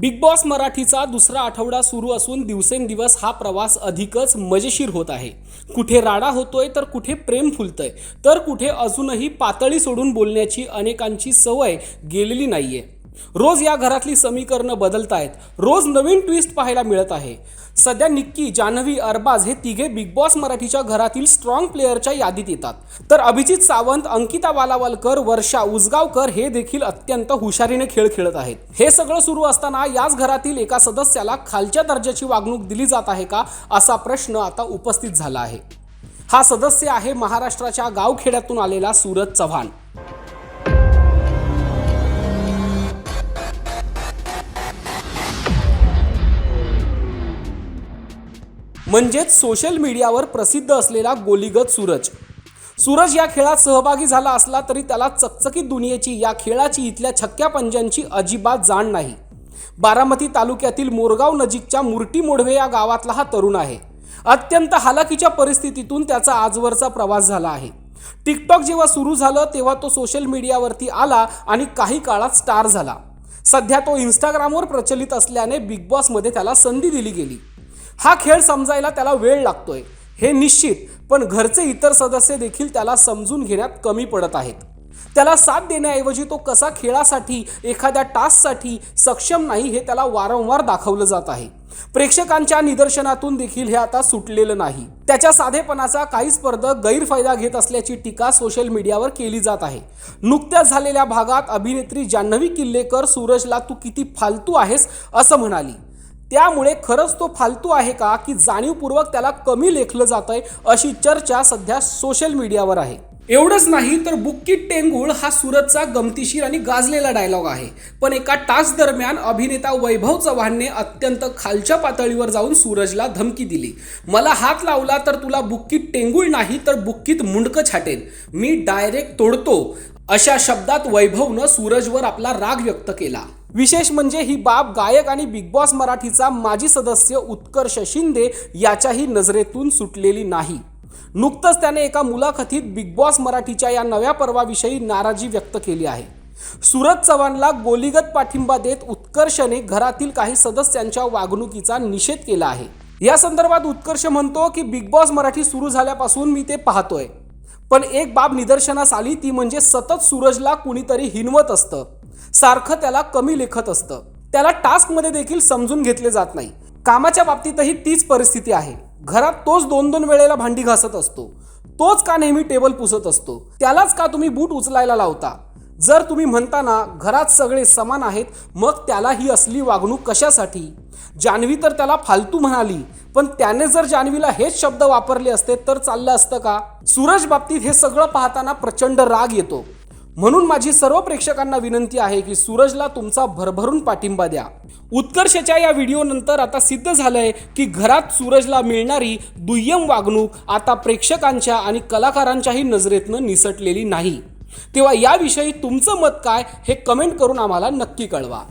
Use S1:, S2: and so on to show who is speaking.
S1: Big boss मराठीचा दुसरा आठवडा सुरू असून दिवसेंदिवस हा प्रवास अधिकच मजेशीर होत आहे. कुठे राडा होतोय तर कुठे प्रेम फुलतंय तर कुठे अजूनही पातळी सोडून बोलण्याची अनेकांची सवय गेलेली नाहीये. रोज या घरातली समीकरणं बदलत आहेत रोज नवीन ट्विस्ट पाहायला मिळत आहे. सध्या निक्की जान्हवी अरबाज हे तिघे बिग बॉस मराठीच्या घरातील स्ट्रॉंग प्लेअरच्या यादीत येतात. तर अभिजित सावंत अंकिता वालावलकर वर्षा उजगावकर हे देखील अत्यंत हुशारीने खेळ खेळत आहेत. हे सगळं सुरू असताना याच घरातील एका सदस्याला खालच्या दर्जाची वागणूक दिली जात आहे का असा प्रश्न आता उपस्थित झाला आहे. हा सदस्य आहे महाराष्ट्राच्या गावखेड्यातून आलेला सूरज चव्हाण. म्हणजेच सोशल मीडियावर प्रसिद्ध असलेला गोलीगत सूरज. सूरज या खेळात सहभागी झाला असला तरी त्याला चकचकीत दुनियेची या खेळाची इथल्या छक्क्या पंजांची अजिबात जाण नाही. बारामती तालुक्यातील मोरगाव नजीकच्या मुर्टी मोढवे या गावातला हा तरुण आहे. अत्यंत हालाकीच्या परिस्थितीतून त्याचा आजवरचा प्रवास झाला आहे. टिकटॉक जेव्हा सुरू झालं तेव्हा तो सोशल मीडियावरती आला आणि काही काळात स्टार झाला. सध्या तो इंस्टाग्रामवर प्रचलित असल्याने बिग बॉसमध्ये त्याला संधी दिली गेली. हा खेळ समजायला त्याला वेळ लागतोय हे निश्चित. पण घरचे इतर सदस्य देखील त्याला समजून घेण्यात कमी पडत आहेत. त्याला साथ देण्याऐवजी तो कसा खेळासाठी एखाद्या टास्कसाठी सक्षम नाही हे त्याला वारंवार दाखवलं जात आहे. प्रेक्षकांच्या निदर्शनातून देखील हे आता सुटलेलं नाही. त्याच्या साधेपणाचा काही स्पर्धक गैरफायदा घेत असल्याची टीका सोशल मीडियावर केली जात आहे. नुकत्याच झालेल्या भागात अभिनेत्री जान्हवी किल्लेकर सूरजला तू किती फालतू आहेस असं म्हणाली. त्यामुळे खरंच तो फालतू आहे का की जाणीवपूर्वक त्याला कमी लेखलं जातंय अशी चर्चा सध्या सोशल मीडियावर आहे. एवढंच नाही तर बुक्की टेंगुळ हा सूरजचा गमतीशीर आणि गाजलेला डायलॉग आहे. पण एका टास्क दरम्यान अभिनेता वैभव चव्हाणने अत्यंत खालच्या पातळीवर जाऊन सूरजला धमकी दिली. मला हात लावला तर तुला बुक्कीत टेंगुळ नाही तर बुक्कीत मुंडकं छाटेन. मी डायरेक्ट तोडतो. अशा शब्दात वैभवनं सूरजवर आपला राग व्यक्त केला. विशेष म्हणजे ही बाब गायक आणि बिग बॉस मराठीचा माजी सदस्य उत्कर्ष शिंदे याच्याही नजरेतून सुटलेली नाही. नुकतंच त्याने एका मुलाखतीत बिग बॉस मराठीच्या या नव्या पर्वाविषयी नाराजी व्यक्त केली आहे. सूरज चव्हाणला गोलीगत पाठिंबा देत उत्कर्षने घरातील काही सदस्यांच्या वागणुकीचा निषेध केला आहे. या संदर्भात उत्कर्ष म्हणतो की बिग बॉस मराठी सुरू झाल्यापासून मी ते पाहतोय. पण एक बाब निदर्शनास आली ती म्हणजे सतत सूरजला कुणीतरी हिनवत असतं. सारखं त्याला कमी लेखत असतं. त्याला टास्कमध्ये देखील समजून घेतले जात नाही. कामाच्या बाबतीतही तीच परिस्थिती आहे. घरात तोच दोन दोन वेळेला भांडी घासत असतो. तोच का नेहमी टेबल पुसत असतो? त्यालाच का तुम्ही बूट उचलायला लावता? जर तुम्ही म्हणताना घरात सगळे समान आहेत मग त्याला ही असली वागणूक कशासाठी? जान्हवी तर त्याला फालतू म्हणाली पण त्याने जर जान्हवीला हेच शब्द वापरले असते तर चाललं असतं का? सूरज बाबतीत हे सगळं पाहताना प्रचंड राग येतो. म्हणून माझी सर्व प्रेक्षकांना विनंती आहे की सूरजला तुमचा भरभरून पाठिंबा द्या. उत्कर्षच्या या व्हिडिओनंतर आता सिद्ध झालंय की घरात सूरजला मिळणारी दुय्यम वागणूक आता प्रेक्षकांच्या आणि कलाकारांच्याही नजरेतनं निसटलेली नाही. तेव्हा याविषयी तुमचं मत काय हे कमेंट करून आम्हाला नक्की कळवा.